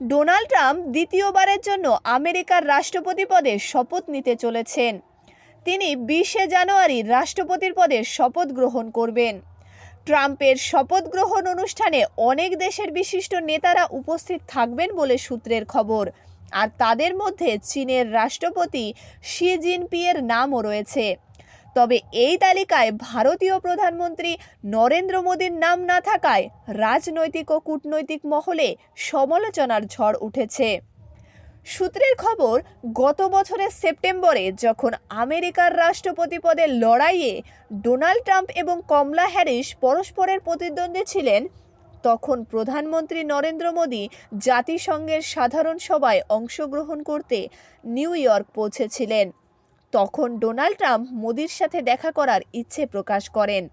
Donald Trump দ্বিতীয়বারের জন্য আমেরিকার রাষ্ট্রপতি পদে শপথ নিতে চলেছেন। তিনি বিশে জানুয়ারি রাষ্ট্রপতির পদে শপথ গ্রহণ করবেন। ট্রাম্পের শপথ গ্রহণ অনুষ্ঠানে অনেক দেশের বিশিষ্ট নেতারা উপস্থিত থাকবেন বলে সূত্রের খবর। আর তাদের মধ্যে চীনের রাষ্ট্রপতি শি জিনপিয়ের নামও রয়েছে। তবে এই তালিকায় ভারতীয় প্রধানমন্ত্রী নরেন্দ্র মোদীর নাম না থাকায় রাজনৈতিক ও কূটনৈতিক মহলে সমালোচনার ঝড় উঠেছে। সূত্রের খবর, গত বছরের সেপ্টেম্বরে যখন আমেরিকার রাষ্ট্রপতি পদের লড়াইয়ে ডোনাল্ড ট্রাম্প এবং কমলা হ্যারিস পরস্পরের প্রতিদ্বন্দ্বী ছিলেন, তখন প্রধানমন্ত্রী নরেন্দ্র মোদী জাতিসংঘের সাধারণ সভায় অংশগ্রহণ করতে নিউ ইয়র্ক পৌঁছেছিলেন। তখন ডোনাল্ড ট্রাম্প মোদির সাথে দেখা করার ইচ্ছে প্রকাশ করেন।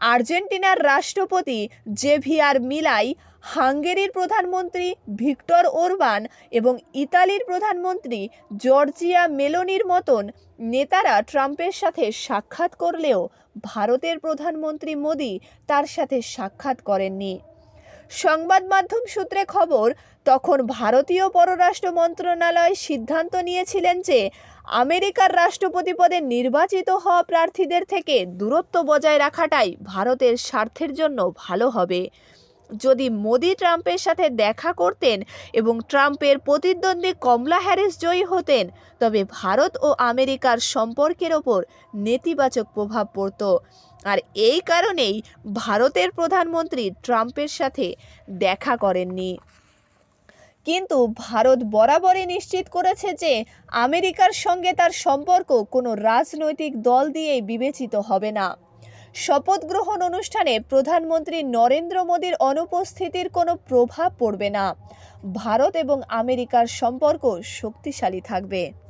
আর্জেন্টিনার রাষ্ট্রপতি জেভিয়ার মিলাই, হাঙ্গেরির প্রধানমন্ত্রী ভিক্টর ওরবান এবং ইতালির প্রধানমন্ত্রী জর্জিয়া মেলোনির মতন নেতারা ট্রাম্পের সাথে সাক্ষাৎ করলেও ভারতের প্রধানমন্ত্রী মোদি তার সাথে সাক্ষাৎ করেননি। সংবাদ মাধ্যম সূত্রে খবর, তখন ভারতীয় পররাষ্ট্র মন্ত্রণালয় সিদ্ধান্ত নিয়েছিলেন যে আমেরিকার রাষ্ট্রপতি পদে নির্বাচিত হওয়া প্রার্থীদের থেকে দূরত্ব বজায় রাখাটাই ভারতের স্বার্থের জন্য ভালো হবে। যদি মোদি ট্রাম্পের সাথে দেখা করতেন এবং ট্রাম্পের প্রতিদ্বন্দ্বী কমলা হ্যারিস জয়ী হতেন, তবে ভারত ও আমেরিকার সম্পর্কের ওপর নেতিবাচক প্রভাব পড়ত। আর এই কারণেই ভারতের প্রধানমন্ত্রী ট্রাম্পের সাথে দেখা করেননি। কিন্তু ভারত বরাবরই নিশ্চিত করেছে যে আমেরিকার সঙ্গে তার সম্পর্ক কোনো রাজনৈতিক দল দিয়েই বিবেচিত হবে না। শপথ গ্রহণ অনুষ্ঠানে প্রধানমন্ত্রী নরেন্দ্র মোদীর অনুপস্থিতির কোনো প্রভাব পড়বে না। ভারত এবং আমেরিকার সম্পর্ক শক্তিশালী থাকবে।